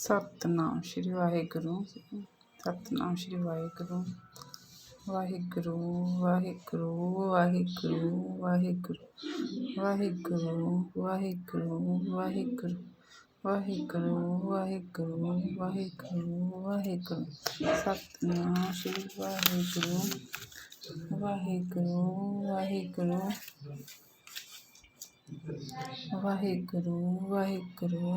ਸਤਨਾਮ ਸ਼੍ਰੀ ਵਾਹਿਗੁਰੂ ਸਤਨਾਮ ਸ਼੍ਰੀ ਵਾਹਿਗੁਰੂ ਵਾਹਿਗੁਰੂ ਵਾਹਿਗੁਰੂ ਵਾਹਿਗੁਰੂ ਵਾਹਿਗੁਰੂ ਵਾਹਿਗੁਰੂ ਵਾਹਿਗੁਰੂ ਵਾਹਿਗੁਰੂ ਵਾਹਿਗੁਰੂ ਵਾਹਿਗੁਰੂ ਵਾਹਿਗੁਰੂ ਵਾਹਿਗੁਰੂ ਸਤਨਾਮ ਸ਼੍ਰੀ ਵਾਹਿਗੁਰੂ ਵਾਹਿਗੁਰੂ ਵਾਹਿਗੁਰੂ ਵਾਹਿਗੁਰੂ ਵਾਹਿਗੁਰੂ ਵਾਹਿਗੁਰੂ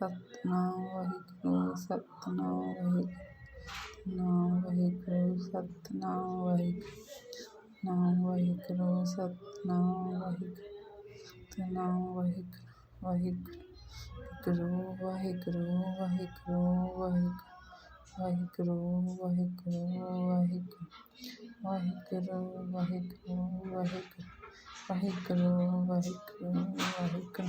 ਸਤਨਾਮ ਵਾਹਿਗੁਰੂ ਸਤਨਾਮ ਵਾਹਿਗੁਰੂ ਨਾਮ ਵਾਹਿਗੁਰੂ ਸਤਨਾਮ ਵਾਹਿਗੁਰੂ ਨਾਮ ਵਾਹਿਗੁਰੂ ਸਤਨਾਮ ਵਾਹਿਗੁਰੂ ਸਤਨਾਮ ਵਾਹਿਗੁਰੂ ਵਾਹਿਗੁਰੂ ਵਾਹਿਗੁਰੂ ਵਾਹਿਗੁਰੂ ਵਾਹਿਗੁਰੂ ਵਾਹਿਗੁਰੂ ਵਾਹਿਗੁਰੂ ਵਾਹਿਗੁਰੂ ਵਾਹਿਗੁਰੂ ਵਾਹਿਗੁਰੂ ਵਾਹਿਗੁਰੂ ਵਾਹਿਗੁਰੂ